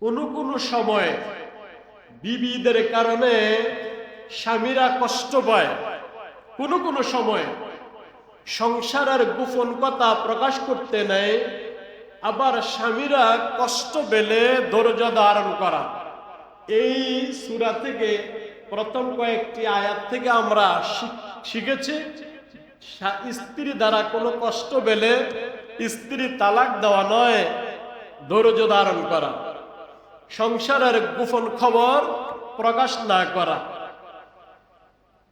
কোনো কোনো সময় বিবিদের কারণে স্বামীরা কষ্ট পায়। কোনো কোনো সময় সংসারের গোপন কথা প্রকাশ করতে নেয়, আবার স্বামীরা কষ্ট পেলে ধৈর্য ধারণ করা। এই সুরা থেকে প্রথম কয়েকটি আয়াত থেকে আমরা শিখ- শিখেছি স্ত্রী দ্বারা কোনো কষ্ট পেলে স্ত্রী তালাক দেওয়া নয়, ধৈর্য ধারণ করা। সংসারের গোপন খবর প্রকাশ না করা।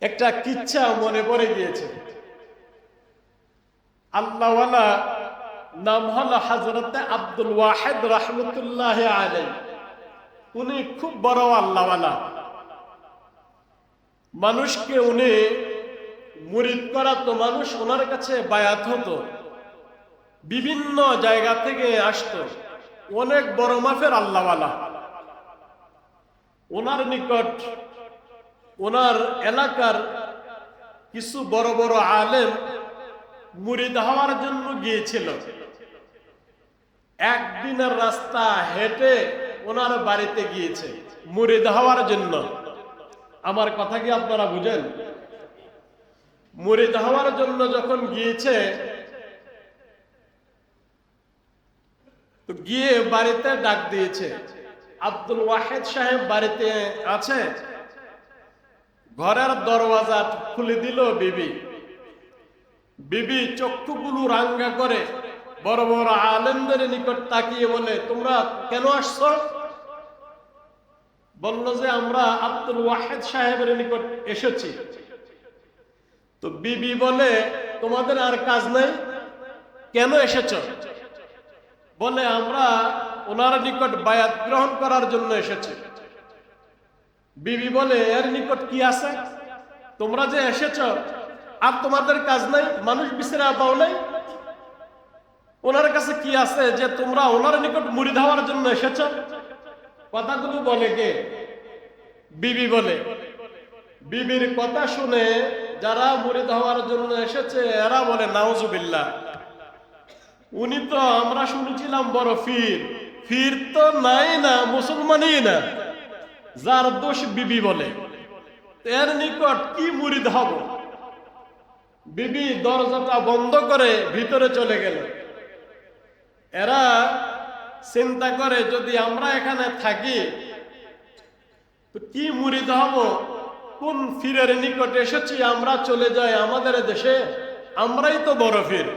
একটা কিচ্ছা মনে পড়ে গিয়েছে। আল্লাহওয়ালা নাম হলো হাজরতে আব্দুল ওয়াহেদ রহমতুল্লাহ আলাই উনি খুব বড় আল্লাহওয়ালা। মানুষকে উনি মুরিদ করা তো মানুষ ওনার কাছে বায়াত হতো। বিভিন্ন জায়গা থেকে আসতো। অনেক বড় মাফের আল্লাহওয়ালা। ওনার নিকট, ওনার এলাকার কিছু বড় বড় আলেম মুরিদ হওয়ার জন্য গিয়েছিল। একদিনের রাস্তা হেঁটে ওনার বাড়িতে গিয়েছে মুরিদ হওয়ার জন্য। আমার কথা কি আপনারা বুঝেন? মুরিদ হওয়ার জন্য যখন গিয়েছে গিয়ে বাড়িতে ডাক দিয়েছে। আব্দুল ওয়াহেদ সাহেব বাড়িতে আছে? ঘরের দরওয়াজা খুলে দিল বিবি। বিবি চক্ষুগুলো রাঙ্গা করে বড় বড় আলেমদের নিকট তাকিয়ে বলে, তোমরা কেন আসছো? বলল যে, আমরা আব্দুল ওয়াহেদ সাহেবের নিকট এসেছি। তো বিবি বলে, তোমাদের আর কাজ নাই? কেন এসেছ? বলে, আমরা ওনার নিকট বায়াত গ্রহণ করার জন্য এসেছে। বিবি বলে, এর নিকট কি আছে? তোমরা যে এসেছ, আর তোমাদের কাজ নাই, মানুষ বিচরা পাও নাই। ওনার কাছে কি আছে যে তোমরা ওনার নিকট মুড়ি ধাওয়ার জন্য এসেছ? কথাগুলো বলে কে? বিবি বলে, বিবির কথা শুনে যারা মুড়ি ধাওয়ার জন্য এসেছে, এরা বলে, নাউজুবিল্লাহ। উনি তো আমরা শুনেছিলাম বড় ফির। ফির তো নাই না, মুসলমানই না। যার দোষ বিবি বলে। এর নিকট কি মুরিদ হব? বিবি দরজাটা বন্ধ করে ভিতরে চলে গেল। এরা চিন্তা করে, যদি আমরা এখানে থাকি কি মুরিদ হব? কোন ফিরের নিকট এসেছি আমরা চলে যাই আমাদের দেশে? আমরাই তো বড় ফির।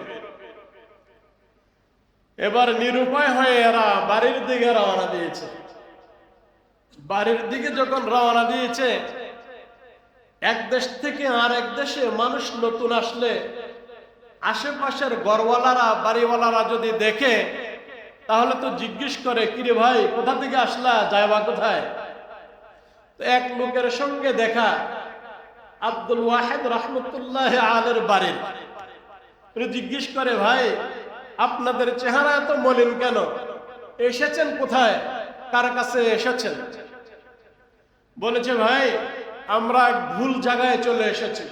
এবার নিরুপায় হয়ে এরা বাড়ির দিকে রওনা দিয়েছে। বাড়ির দিকে যখন রওনা দিয়েছে, এক দেশ থেকে আর এক দেশে মানুষ নতুন আসলে। আশেপাশের গড়ওয়ালারা বাড়িওয়ালারা যদি দেখে, তাহলে তো জিজ্ঞেস করে, কিরে ভাই, কোথা থেকে আসলা? যাইবা কোথায়? তো এক লোকের সঙ্গে দেখা, আব্দুল ওয়াহেদ রহমতুল্লাহ আলের বাড়ির। জিজ্ঞেস করে, ভাই আপনাদের চেহারা এত মলিন কেন? এসেছেন কোথায়? কার কাছে এসেছেন? বলেছে, ভাই, আমরা ভুল জায়গায় চলে এসেছি।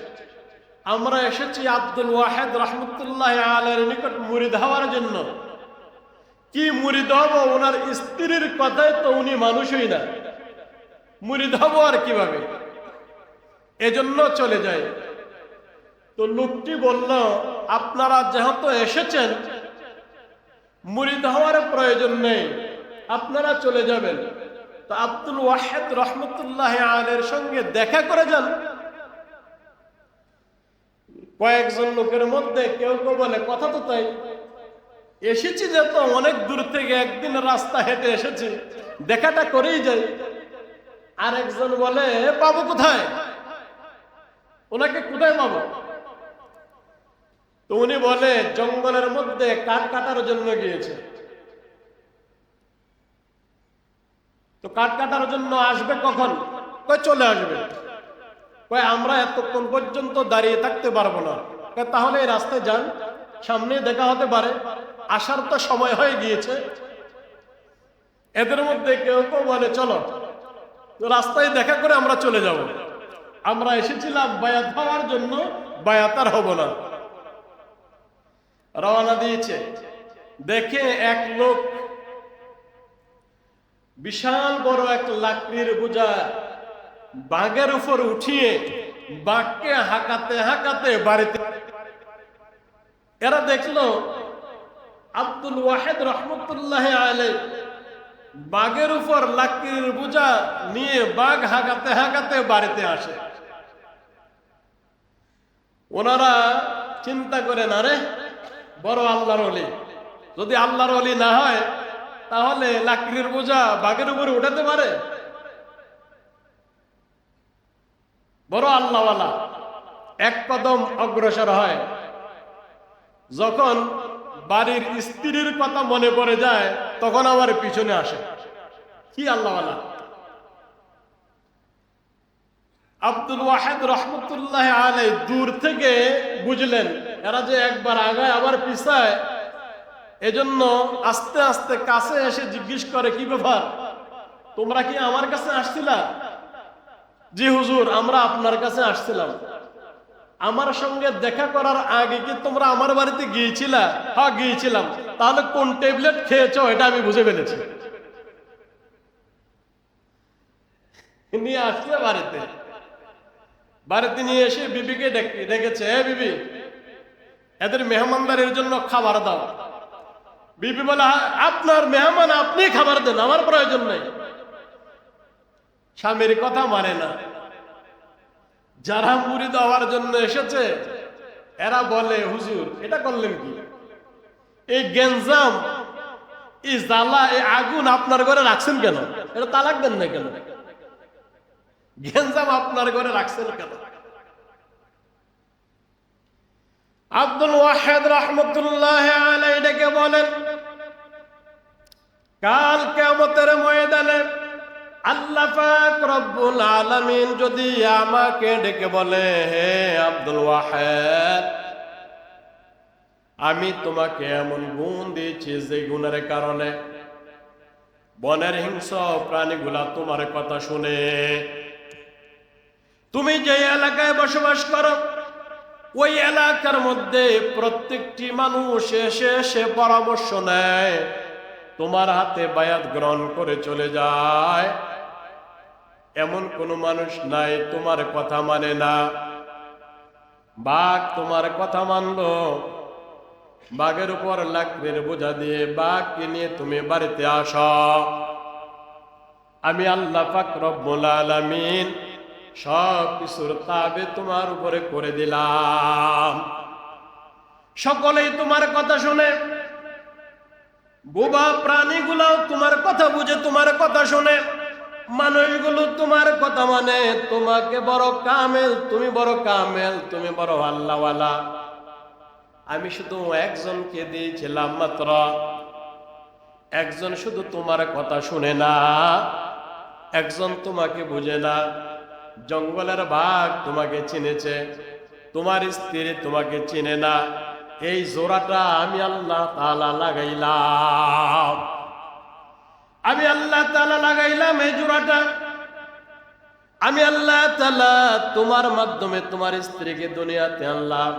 আমরা এসেছি আব্দুল ওয়াহেদ রহমতুল্লাহ আলের নিকট মুড়ি হওয়ার জন্য। কি মুড়ি হব? ওনার স্ত্রীর কথায় তো উনি মানুষই না। মুড়ি হব আর কীভাবে? এজন্য চলে যায় তো লোকটি বলল, আপনারা যেহেতু এসেছেন মুরিদ হওয়ার প্রয়োজন নেই। আপনারা চলে যাবেন। তো আব্দুল ওয়াহেদ রহমতুল্লাহ আলের সঙ্গে দেখা করে যান। কয়েকজন লোকের মধ্যে কেউ কেউ বলে, কথা তো তাই। এসেছি যে তো অনেক দূর থেকে, একদিন রাস্তা হেঁটে এসেছি। দেখাটা করেই যাই। আর একজন বলে পাবো কোথায়? ওনাকে, কোথায় পাবো তো উনি বলে, জঙ্গলের মধ্যে কাঠ কাটার জন্য গিয়েছে? তো কাঠ কাটার জন্য আসবে কখন? কয়, চলে আসবে। কয়, আমরা এতক্ষণ পর্যন্ত দাঁড়িয়ে থাকতে পারব না। তাহলে এই রাস্তায় যান, সামনে দেখা হতে পারে, আসার তো সময় হয়ে গিয়েছে। এদের মধ্যে কেউ কেউ বলে, চলো, রাস্তায় দেখা করে আমরা চলে যাব। আমরা এসেছিলাম বায়াত হওয়ার জন্য, বায়াত আর হব না। রওনা দিয়েছে। দেখে এক লোক বিশাল বড় এক লাকড়ির বোঝা বাঘের উপর উঠিয়ে বাঘকে হাঁকাতে হাঁকাতে বাড়িতে এরা দেখল আব্দুল ওয়াহেদ রহমতুল্লাহ আলে বাঘের উপর লাকড়ির বোঝা নিয়ে বাঘ হাঁকাতে হাঁকাতে বাড়িতে আসে। ওনারা চিন্তা করে, না রে বড় আল্লাহর অলি যদি আল্লাহর অলি না হয়, তাহলে লাকড়ির বোঝা বাঘের উপরে উঠাতে পারে? বড় আল্লাহওয়ালা এক কদম অগ্রসর হয়। যখন বাড়ির স্ত্রীর কথা মনে পড়ে যায়, তখন আবার পিছনে আসে। কি আল্লাহওয়ালা? আব্দুল ওয়াহেদ রহমতুল্লাহ আলাই দূর থেকে বুঝলেন এরা যে একবার আগায়, আবার পিছায়, এজন্য আস্তে আস্তে কাছে এসে জিজ্ঞেস করে, কি ব্যাপার? তোমরা কি আমার কাছে আসছিলা? জি হুজুর, আমরা আপনার কাছে আসছিলাম। আমার সঙ্গে দেখা করার আগে কি তোমরা আমার বাড়িতে গিয়েছিলা? হ্যাঁ গিয়েছিলাম। তাহলে কোন ট্যাবলেট খেয়েছো, এটা আমি বুঝে ফেলেছি। নিয়ে আসছে বাড়িতে। বাড়িতে নিয়ে এসে বিবিকে ডেকে- ডেকেছে হ্যাঁ বিবি এদের মেহমানদারের জন্য খাবার দাও। বিবি বলে, "আ- আপনার মেহমান আপনি খাবার দেন, আমার প্রয়োজন নেই। স্বামীর কথা মানে না। যারা মুড়ি দেওয়ার জন্য এসেছে, এরা বলে, হুজুর, এটা করলেন কি? এই গেঞ্জাম, এই জ্বালা, এই আগুন আপনার ঘরে রাখছেন কেন? এটা তালাক দেন না কেন? গেঞ্জাম আপনার ঘরে রাখছেন কেন? আব্দুল ওয়াহেদ রহমতুল্লাহ আলাই ডেকে বলেন, কাল কেমতের ময়দানে আল্লাহ পাক রব্বুল আলামিন যদি আমাকে ডেকে বলে, হে আব্দুল ওয়াহেদ, আমি তোমাকে এমন গুণ দিয়েছি যে গুণের কারণে বনের হিংস্র প্রাণীগুলা তোমার কথা শুনে, তুমি যে এলাকায় বসবাস করো ওই এলাকার মধ্যে প্রত্যেকটি মানুষ এসে এসে পরামর্শ নেয়, তোমার হাতে বায়াত গ্রহণ করে চলে যায়। এমন কোনো মানুষ নাই, তোমার কথা মানে না। বাঘ তোমার কথা মানলো। বাঘের উপর লাকড়ির বোঝা দিয়ে বাঘকে নিয়ে তুমি বাড়িতে আস। আমি আল্লাহ পাক রব্বুল আলামিন সব কিছুর তাবে তোমার উপরে করে দিলাম। সকলেই তোমার কথা শুনে, বোবা প্রাণীগুলো তোমার কথা বুঝে তোমার কথা শুনে, মানুষগুলো তোমার কথা মানে তোমাকে বড় কামেল, তুমি বড় কামেল, তুমি বড় আল্লাহওয়ালা। আমি শুধু একজনকে দিয়েছিলাম মাত্র। একজন শুধু তোমার কথা শুনে না, একজন তোমাকে বুঝে না। জঙ্গলের বাঘ তোমাকে চিনেছে। তোমার স্ত্রী তোমাকে চিনে না। এই জোড়াটা আমি আল্লাহ তালা লাগাইলাম। আমি আল্লাহ তালা লাগাইলাম এই জোড়াটা। আমি আল্লাহ তালা তোমার মাধ্যমে তোমার স্ত্রীকে দুনিয়াতে আনলাম।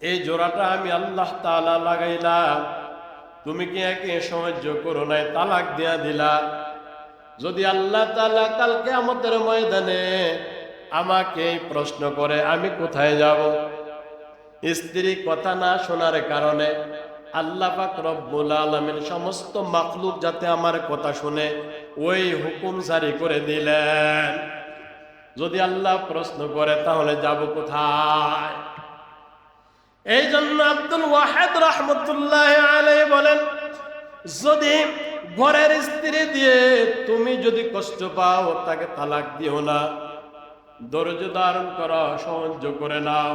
এই জোড়াটা আমি আল্লাহ তালা লাগাইলাম। তুমি কি একে সাহায্য করো নাই? তালাক দিয়া দিলা। যদি আল্লাহ তালা কালকে আমাদের ময়দানে আমাকে প্রশ্ন করে, আমি কোথায় যাব? স্ত্রী কথা না শোনার কারণে আল্লাহ পাক রব্বুল আলমের সমস্ত মাখলুক যাতে আমার কথা শুনে ওই হুকুম জারি করে দিলেন। যদি আল্লাহ প্রশ্ন করে, তাহলে যাব কোথায়? এই জন্য আব্দুল ওয়াহেদ রহমতুল্লাহ আলাই বলেন, যদি ঘরের স্ত্রী দিয়ে তুমি যদি কষ্ট পাও, তাকে তালাক দিও না। ধৈর্য ধারণ করো সাহায্য করে নাও।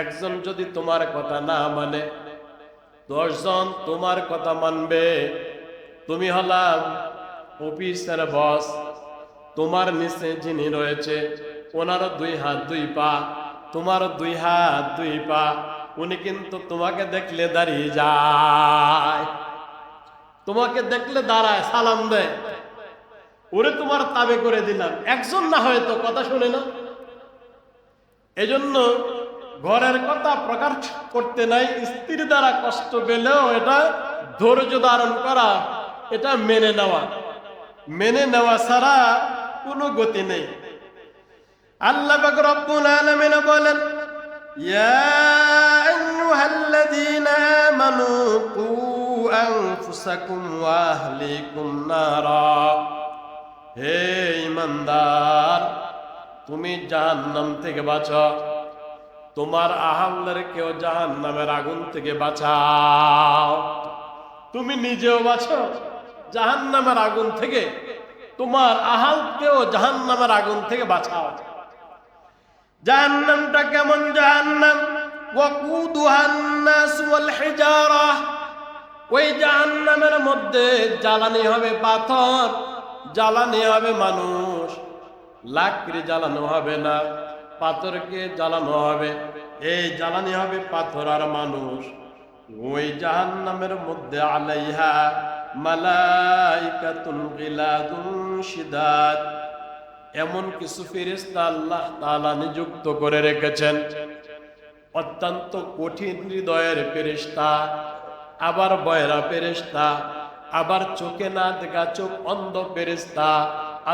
একজন যদি তোমার কথা না মানে দশজন তোমার কথা মানবে। তুমি হলাম অফিসের বস, তোমার নিচে যিনি রয়েছে, ওনারও দুই হাত দুই পা, তোমারও দুই হাত দুই পা, উনি কিন্তু তোমাকে দেখলে দাঁড়িয়ে যায়। তোমাকে দেখলে দাঁড়ায়, সালাম দেয়। ওরে তোমার তাবে করে দিলাম। একজন না হয়তো কথা শুনে না এজন্য ঘরের কথা প্রকাশ করতে নাই, স্ত্রীর দ্বারা কষ্ট পেলেও এটা ধৈর্য ধারণ করা, এটা মেনে নেওয়া। মেনে নেওয়া ছাড়া কোনো গতি নেই। আল্লাহ রব্বুল আলামিন বলেন, ইয়া আইয়ুহাল্লাযীনা আমানু ওয়া আহলিকুম নারা হে ইমানদার, তুমি জাহান্নাম থেকে বাঁচো। তোমার আহালদেরকেও জাহান্নামের আগুন থেকে বাঁচাও। তুমি নিজেও বাঁচো জাহান্নামের আগুন থেকে। তোমার আহালকেও জাহান্নামের আগুন থেকে বাঁচাও। জাহান্নামটা কেমন জাহান্নাম? ওয়াকুদুহান নাস ওয়াল হিজারা। ওই জাহান্নামের মধ্যে জ্বালানি হবে পাথর, জ্বালানি হবে মানুষ। লাকড়ি জ্বালানো হবে না, পাথরকে জ্বালানো হবে। এই জ্বালানি হবে পাথর আর মানুষ। ওই জাহান্নামের মধ্যে আলাইহা এমন কিছু ফেরেশতা আল্লাহ নিযুক্ত করে রেখেছেন। অত্যন্ত কঠিন হৃদয়ের ফেরেশতা। আবার বয়রা ফেরেশতা, আবার চোখে না দেখা চোখ অন্ধ ফেরেশতা,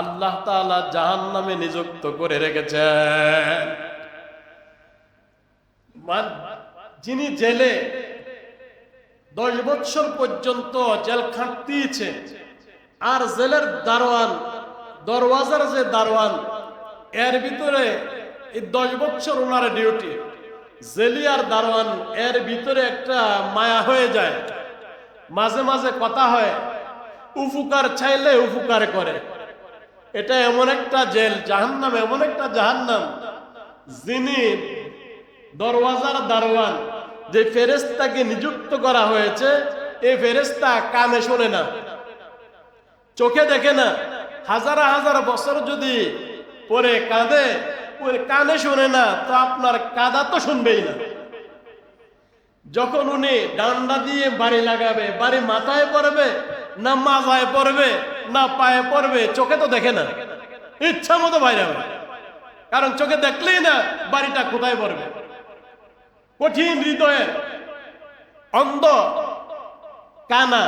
আল্লাহ তাআলা জাহান্নামে নিযুক্ত করে রেখেছেন। যিনি জেলে দশ বৎসর পর্যন্ত জেল খাটতিয়েছে আর জেলের দারোয়ান, দরওয়াজার যে দারোয়ান, এর ভিতরে এই দশ বছর ওনার ডিউটি জেলি আর দারোয়ান, এর ভিতরে একটা মায়া হয়ে যায়। মাঝে মাঝে কথা হয়, উপকার চাইলে উপকার করে। এটা এমন একটা জেল, জাহান্নাম, এমন একটা জাহান্নাম। যিনি দরওয়াজার দারোয়ান, যে ফেরেস্তাকে নিযুক্ত করা হয়েছে এই ফেরেস্তা কানে শোনে না, চোখে দেখে না। হাজার হাজার বছর যদি পরে কাঁদে কানে শোনে না, তো আপনার কাদা তো শুনবেই না। যখন উনি ডান্ডা দিয়ে বাড়ি লাগাবে, বাড়ি মাথায় পড়বে, না মাজায় পড়বে, না পায়ে পড়বে, চোখে তো দেখে না। ইচ্ছা মতো বাইরে কারণ চোখে দেখলেই না বাড়িটা কোথায় পড়বে। কঠিন হৃদয়ে অন্ধ, কানা,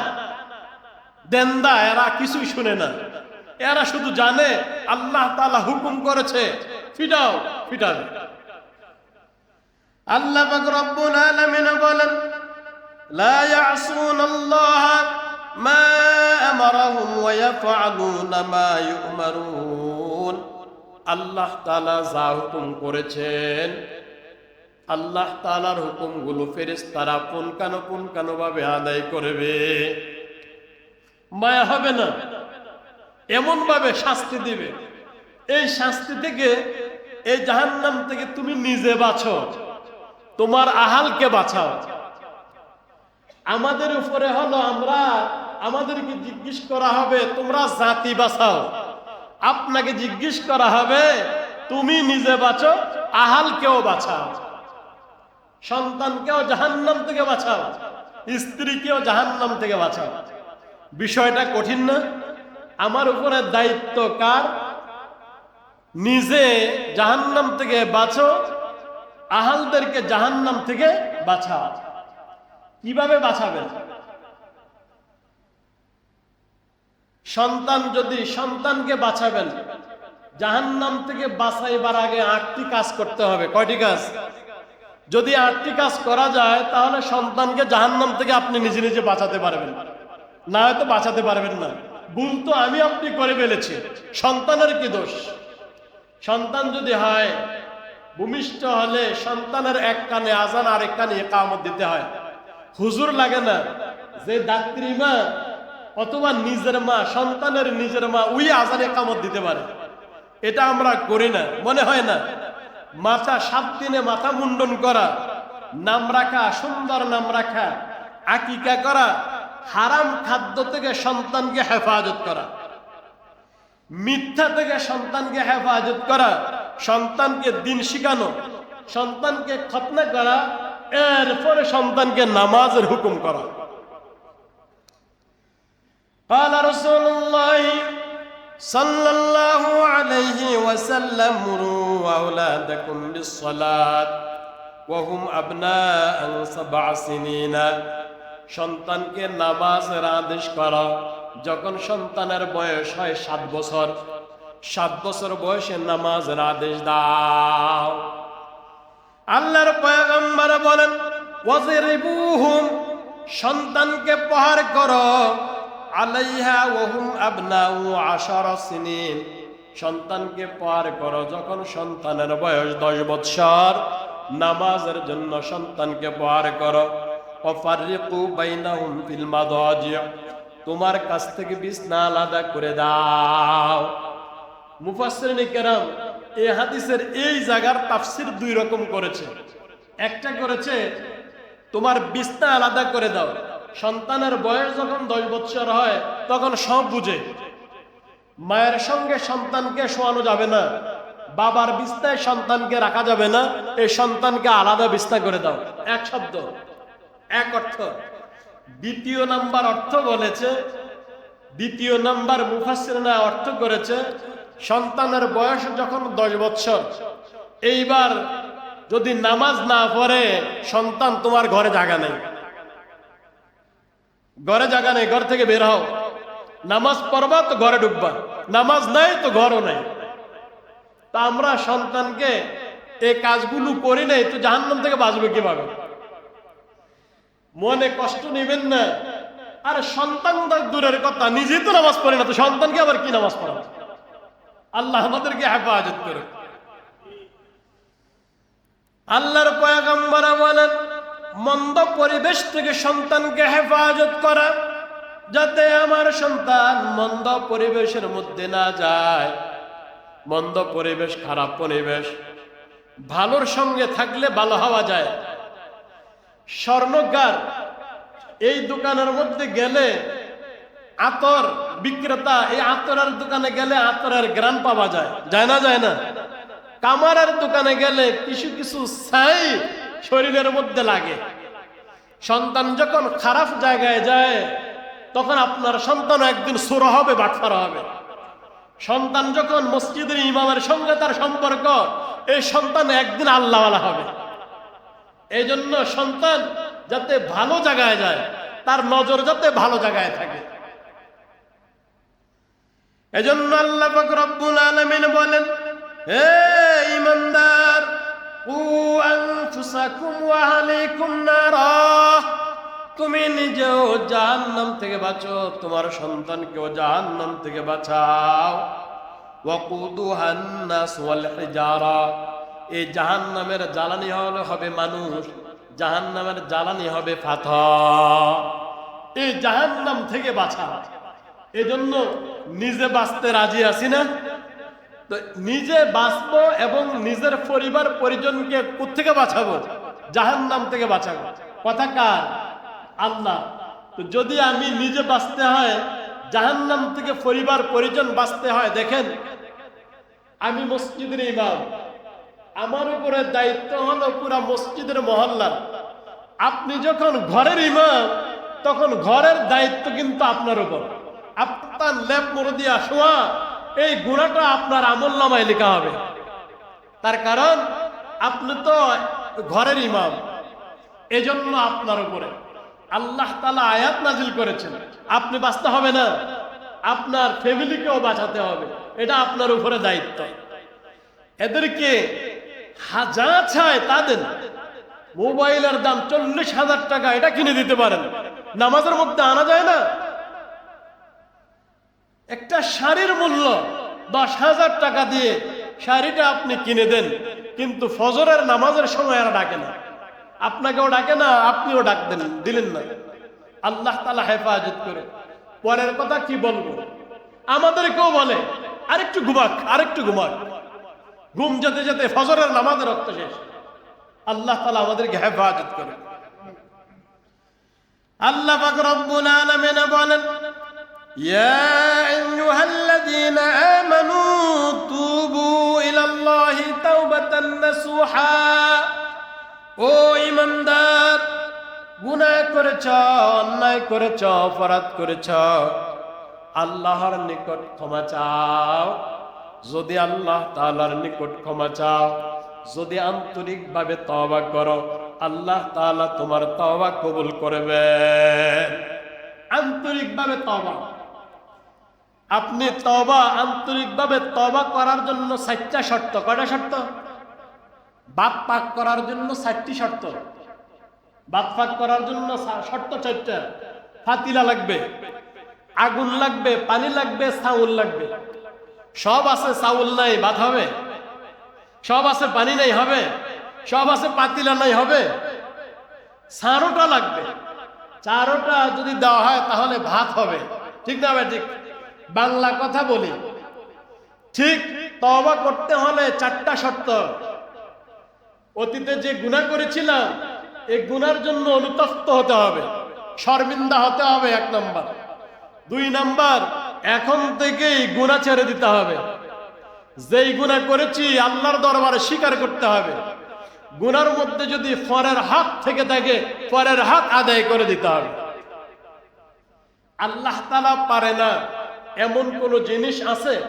দেন্দা, এরা কিছুই শুনে না। এরা শুধু জানে, আল্লাহ তাআলা হুকুম করেছে ফিটাও ফিটাবে আল্লাহ পাক রব্বুল আলামিন বলেন, লা ইয়াসুন আল্লাহ মা আমারহুম ওয়া ইয়াফআলুনা মা ইউমারুন। আল্লাহ তাআলা যা হুকুম করেছেন, আল্লাহ তাআলার হুকুমগুলো ফেরেশতারা পুনকানো পুনকানো ভাবে আদায় করবে। মায়া হবে না? এমন ভাবে শাস্তি দিবে। এই শাস্তি থেকে, এই জাহান্নাম থেকে তুমি নিজে বাঁচো। তোমার আহালকে বাঁচাও। আমাদের উপরে হলো আমরা, আমাদেরকে জিজ্ঞেস করা হবে, তোমরা জাতি বাঁচাও। আপনাকে জিজ্ঞেস করা হবে, তুমি নিজে বাঁচো, আহালকেও বাঁচাও। সন্তানকেও জাহান্নাম থেকে বাঁচাও, স্ত্রীকেও জাহান্নাম থেকে বাঁচাও। বিষয়টা কঠিন না। আমার উপরে দায়িত্ব কার? নিজে জাহান্নাম থেকে বাঁচো, আহালদেরকে জাহান্নাম থেকে বাঁচাও। কীভাবে বাঁচাবেন? সন্তান যদি সন্তানকে বাঁচাবেন, জাহান্নাম থেকে বাঁচাইবার আগে আটটি কাজ করতে হবে। কয়টি কাজ? যদি আটটি কাজ করা যায়, তাহলে সন্তানকে জাহান্নাম থেকে আপনি নিজে নিজে বাঁচাতে পারবেন। না হয়তো বাঁচাতে পারবেন না। ভুল তো আমি আপনি করে ফেলেছি। সন্তানের কি দোষ? সন্তান যদি হয়, ভূমিষ্ঠ হলে সন্তানের এক কানে আজান আর এক কানে একামত দিতে হয়। হুজুর লাগে না যে দাত্রী মা অথবা নিজের মা, সন্তানের নিজের মা উই আজান একামত দিতে পারে। এটা আমরা করি না, মনে হয় না? মাথা সাত দিনে মাথা মুন্ডন করা, নাম রাখা, সুন্দর নাম রাখা, আকিকা করা, হারাম খাদ্য থেকে সন্তানকে হেফাজত করা। মিথ্যা থেকে সন্তানকে হেফাজত করা সন্তানকে দিন শিখানো সন্তানকে খতনা করা এরপরে সন্তানকে নামাজের হুকুম করা قال رسول الله صلى الله عليه وسلم مروا أولادكم بالصلاة وهم أبناء سبع سنين সন্তানকে নামাজের আদেশ করা যখন সন্তানের বয়স হয় সাত বছর সাত বছর বয়সে নামাজের আদেশ দাও। আল্লাহর পয়গম্বর বলেন, ওয়াজিরিবুহুম, সন্তানকে প্রহার করো। আলাইহা ওহুম আবনাউ আশারা সিনিন। সন্তানকে পার করো যখন সন্তানের বয়স দশ বৎসর, নামাজের জন্য সন্তানকে প্রহার করো। অফারিকু বাইনাহুম ফিল মাদাজি। তোমার কাছ থেকে বিছনা আলাদা করে দাও। মুফাসসিরিন কেরাম এই হাদিসের এই জায়গার তাফসির দুই রকম করেছে। একটা করেছে, তোমার বিছনা আলাদা করে দাও। সন্তানের বয়স যখন দশ বছর হয়, তখন সব বুঝে। মায়ের সঙ্গে সন্তানকে শোয়ানো যাবে না। বাবার বিস্তায় সন্তানকে রাখা যাবে না। এই সন্তানকে আলাদা বিস্তার করে দাও। এক শব্দ, এক অর্থ। দ্বিতীয় নাম্বার অর্থ বলেছে, দ্বিতীয় নাম্বার মুফাসিরনা অর্থ করেছে, সন্তানের বয়স যখন দশ বছর, এইবার যদি নামাজ না পড়ে, সন্তান তোমার ঘরে জাগা নেই। ঘরে জাগা নেই, ঘর থেকে বের হও। নামাজ পড়বা তো ঘরে ঢুকবা, নামাজ নাই তো ঘরও নাই। তা আমরা সন্তানকে এই কাজগুলো করি নাই, তো জাহান্নাম থেকে বাঁচবে কীভাবে? মনে কষ্ট নেবেন না। আর সন্তান দূরের কথা নিজে তো নামাজ পড়ে না তো সন্তানকে আবার কি নামাজ পড়াবে? আল্লাহ আমাদেরকে হেফাজত করে আল্লাহর পয়গম্বরা বলেন, মন্দ পরিবেশ থেকে সন্তানকে হেফাজত করা, যাতে আমার সন্তান মন্দ পরিবেশের মধ্যে না যায়। মন্দ পরিবেশ, খারাপ পরিবেশ, ভালোর সঙ্গে থাকলে ভালো হওয়া যায়। স্বর্ণকার। এই দোকানের মধ্যে গেলে আতর বিক্রেতা, এই আতরের দোকানে গেলে আতরের গ্রাম পাওয়া যায়। যায় না যায় না? কামারের দোকানে গেলে কিছু কিছু ছাই শরীরের মধ্যে লাগে। সন্তান যখন খারাপ জায়গায় যায়, তখন আপনার সন্তান একদিন সুর হবে বাটফারা হবে। সন্তান যখন মসজিদের ইমামের সঙ্গে তার সম্পর্ক, এই সন্তান একদিন আল্লাহওয়ালা হবে। এই জন্য সন্তান যাতে ভালো জায়গায় যায়, তার নজর যাতে ভালো জায়গায় থাকে। এজন্য আল্লাহ রব্বুল আলামিন বলেন, হে ইমানদার তুমি নিজেও জাহান্নাম থেকে বাঁচো, তোমার সন্তানকেও জাহান্নাম থেকে বাঁচাও। ওয়াকুদুহান নাস ওয়াল হিজারা। এই জাহান্নামের জ্বালানি হলে হবে মানুষ, জাহান্নামের জ্বালানি হবে ফাথ। এই জাহান্নাম থেকে বাঁচা। এজন্য নিজে বাঁচতে রাজি আছি না? তো নিজে বাঁচবো এবং নিজের পরিবার পরিজনকে কোথেকে বাঁচাবো? জাহান্নাম থেকে বাঁচাবো। কথা কার? আল্লাহ। তো যদি আমি নিজে বাঁচতে হয়, জাহান্নাম থেকে পরিবার পরিজন বাঁচতে হয়, দেখেন, আমি মসজিদের ইমাম। আমার উপরে দায়িত্ব হলো পুরা মসজিদের মহল্লার। আপনি যখন ঘরের ইমাম, তখন ঘরের দায়িত্ব কিন্তু আপনার উপর। আপনার লেপ মরে দিয়া শোয়া, এই গুণাটা আপনার আমল নামায় লেখা হবে। তার কারণ, আপনি তো ঘরের ইমাম। এজন্য আপনার উপরে। আল্লাহ তালা আয়াত নাজিল করেছেন। আপনি বাঁচতে হবে না। আপনার ফ্যামিলিকেও বাঁচাতে হবে। এটা আপনার উপরে দায়িত্ব। এদেরকে হাজার চায় তাদের মোবাইলের দাম চল্লিশ হাজার টাকা, এটা কিনে দিতে পারেন। নামাজের মধ্যে আনা যায় না। একটা শাড়ির মূল্য দশ হাজার টাকা দিয়ে শাড়িটা আপনি কিনে দেন, কিন্তু ফজরের নামাজের সময় আর ডাকে না। আপনাকেও ডাকে না, আপনিও ডাক দেন, দিলেন না। আল্লাহ তালা হেফাজত করে। পরের কথা কি বলব? আমাদেরকেও বলে, আরেকটু ঘুমাক আরেকটু ঘুমাক। ঘুম যেতে যেতে ফজরের নামাজের রক্ত শেষ। আল্লাহ তালা আমাদেরকে হেফাজত করে। আল্লাহ পাক বলেন তুবু ও করেছ করেছ করেছ, আল্লাহর নিকট ক্ষমা চাও। যদি আল্লাহ তাআলার নিকট ক্ষমা চাও, যদি আন্তরিকভাবে তওবা করো, আল্লাহ তাআলা তোমার তওবা কবুল করবে। আন্তরিকভাবে তওবা। আপনি তবা আন্তরিকভাবে তবা করার জন্য চারটা শর্ত। কয়টা শর্ত? বাপ পাক করার জন্য চারটি শর্ত। বাপ পাক করার জন্য শর্ত চারটা। ফাতিলা লাগবে, আগুন লাগবে, পানি লাগবে, চাউল লাগবে। সব আছে, চাউল নাই, ভাত হবে। সব আছে, পানি নাই, হবে। সব আছে, পাতিলা নাই, হবে। চারোটা লাগবে। চারোটা যদি দেওয়া হয়, তাহলে ভাত হবে। ঠিক না ঠিক। বাংলা কথা বলি। ঠিক তবা করতে হলে চারটা শর্ত। অতীতে যে গুণা করেছিলাম, এই গুনার জন্য অনুতপ্ত হতে হবে। শর্মিন্দা হতে হবে এক নম্বর। দুই নাম্বার এখন থেকেই গুণা ছেড়ে দিতে হবে। যেই গুণা করেছি, আল্লাহর দরবারে স্বীকার করতে হবে। গুনার মধ্যে যদি ফরের হাত থেকে থাকে, ফরের হাত আদায় করে দিতে হবে। আল্লাহ তালা পারে না এমন কোন জিনিস আছে?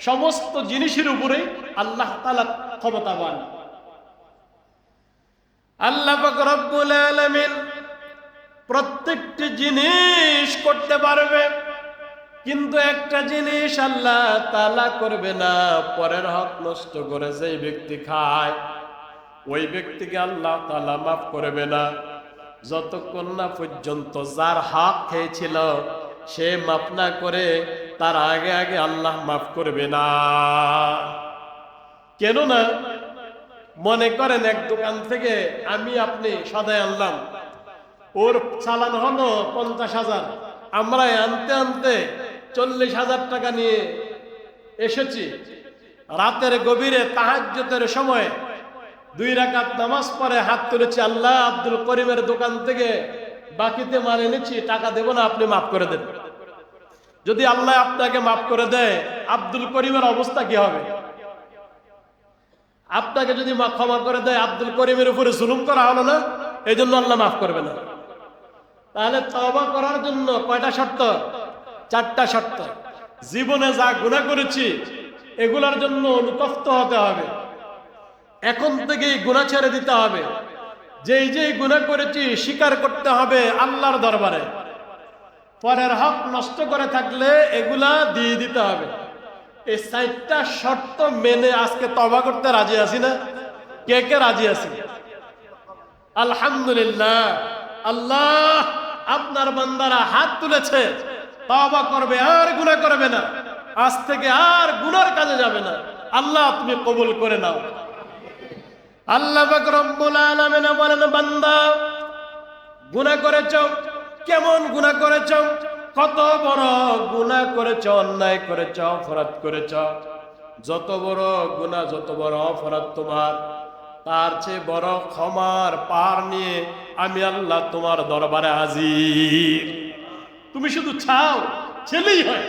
সমস্ত জিনিসের উপরে আল্লাহ তালা ক্ষমতাবান। আল্লাহ রব্বুল প্রত্যেকটি জিনিস করতে পারবে। কিন্তু একটা জিনিস আল্লাহ তালা করবে না, পরের হক নষ্ট করে যেই ব্যক্তি খায়, ওই ব্যক্তিকে আল্লাহ তালা মাফ করবে না। যতক্ষণ না পর্যন্ত যার হাত খেয়েছিল, সে মাফ না করে তার আগে আগে আল্লাহ মাফ করবে না। কেন না মনে করেন এক দোকান থেকে আমি আপনি সদাই আনলাম ওর চালান হলো পঞ্চাশ হাজার। আমরা আনতে আনতে চল্লিশ হাজার টাকা নিয়ে এসেছি। রাতের গভীরে তাহাজ্যতের সময় দুই রাকাত নামাজ পরে হাত তুলেছি, আল্লাহ আব্দুল করিমের দোকান থেকে বাকিতে মাল এনেছি, টাকা দেব না, আপনি মাফ করে দেন। যদি আল্লাহ আপনাকে মাফ করে দেয়, আব্দুল করিমের অবস্থা কি হবে? আপনাকে যদি ক্ষমা করে দেয়, আব্দুল করিমের উপরে জুলুম করা হলো না এই জন্য আল্লাহ মাফ করবে না। তাহলে তবা করার জন্য কয়টা শর্ত? চারটা শর্ত। জীবনে যা গুণা করেছি, এগুলার জন্য অনুতপ্ত হতে হবে। এখন থেকেই গুণা ছেড়ে দিতে হবে। যেই যেই গুণা করেছি, স্বীকার করতে হবে আল্লাহর দরবারে। পরের হক নষ্ট করে থাকলে এগুলা দিয়ে দিতে হবে। এই চারটা শর্ত মেনে আজকে তবা করতে রাজি আছি না? কে কে রাজি আছি আলহামদুলিল্লাহ। আল্লাহ আপনার বান্দারা হাত তুলেছে তবা করবে, আর গুনাহ করবে না। আজ থেকে আর গুনার কাজে যাবে না। আল্লাহ তুমি কবুল করে নাও। আল্লাহ রব্বুল আলামিন বলেন, বান্দা, গুনাহ করেছ? কেমন গুনাহ করেছ? কত বড় গুনাহ করেছ, অন্যায় করেছ, অপরাধ করেছ? যত বড় গুনাহ, যত বড় অপরাধ তোমার, তার চেয়ে বড় ক্ষমার পার নিয়ে আমি আল্লাহ তোমার দরবারে হাজির। তুমি শুধু চাও ছেলেই হয়।